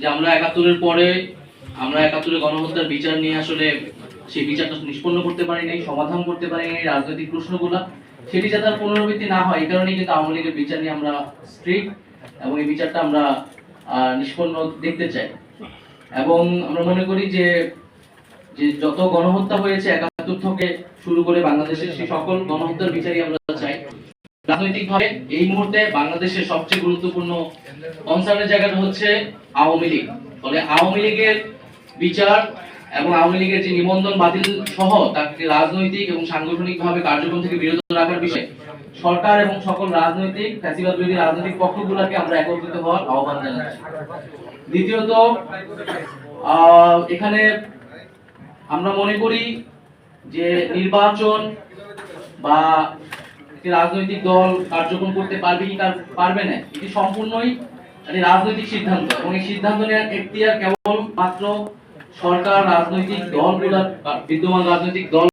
যে আমরা একাত্তরের পরে আমরা একাত্তরের গণহত্যার বিচার নিয়ে আসলে সেই বিচারটা নিষ্পন্ন করতে পারি পারিনি, সমাধান করতে পারি পারিনি রাজনৈতিক প্রশ্নগুলা। সেটি যাতে পুনরাবৃত্তি না হয়, এই কারণেই কিন্তু আওয়ামী লীগের বিচার নিয়ে আমরা স্ট্রিক্ট এবং এই বিচারটা আমরা নিষ্পন্ন দেখতে চাই। এবং আমরা মনে করি যে যে যত গণহত্যা হয়েছে, একাত্তর থেকে শুরু করে বাংলাদেশের সেই সকল গণহত্যার বিচারই আমরা রাজনৈতিকভাবে এই মুহূর্তে বাংলাদেশের সবচেয়ে গুরুত্বপূর্ণ কনসার্নের জায়গাটা হচ্ছে আওয়ামী লীগ। ফলে আওয়ামী লীগের বিচার এবং আওয়ামী লীগের যে নিবন্ধন বাতিল সহ তাকে রাজনৈতিক এবং সাংগঠনিকভাবে কার্যক্রম থেকে বিরত রাখার বিষয়ে সরকার এবং সকল রাজনৈতিক ফ্যাসিবাদ বিরোধী রাজনৈতিক পক্ষগুলোকে আমরা একত্রিত হওয়ার আহ্বান জানাচ্ছি। দ্বিতীয়ত এখানে আমরা মনে করি যে নির্বাচন বা একটি রাজনৈতিক দল কার্যক্রম করতে পারবে কি পারবে না, এটি সম্পূর্ণই একটি রাজনৈতিক সিদ্ধান্ত এবং এই সিদ্ধান্ত নেওয়ার এখতিয়ার কেবল মাত্র সরকার, রাজনৈতিক দলগুলো বিদ্যমান রাজনৈতিক দল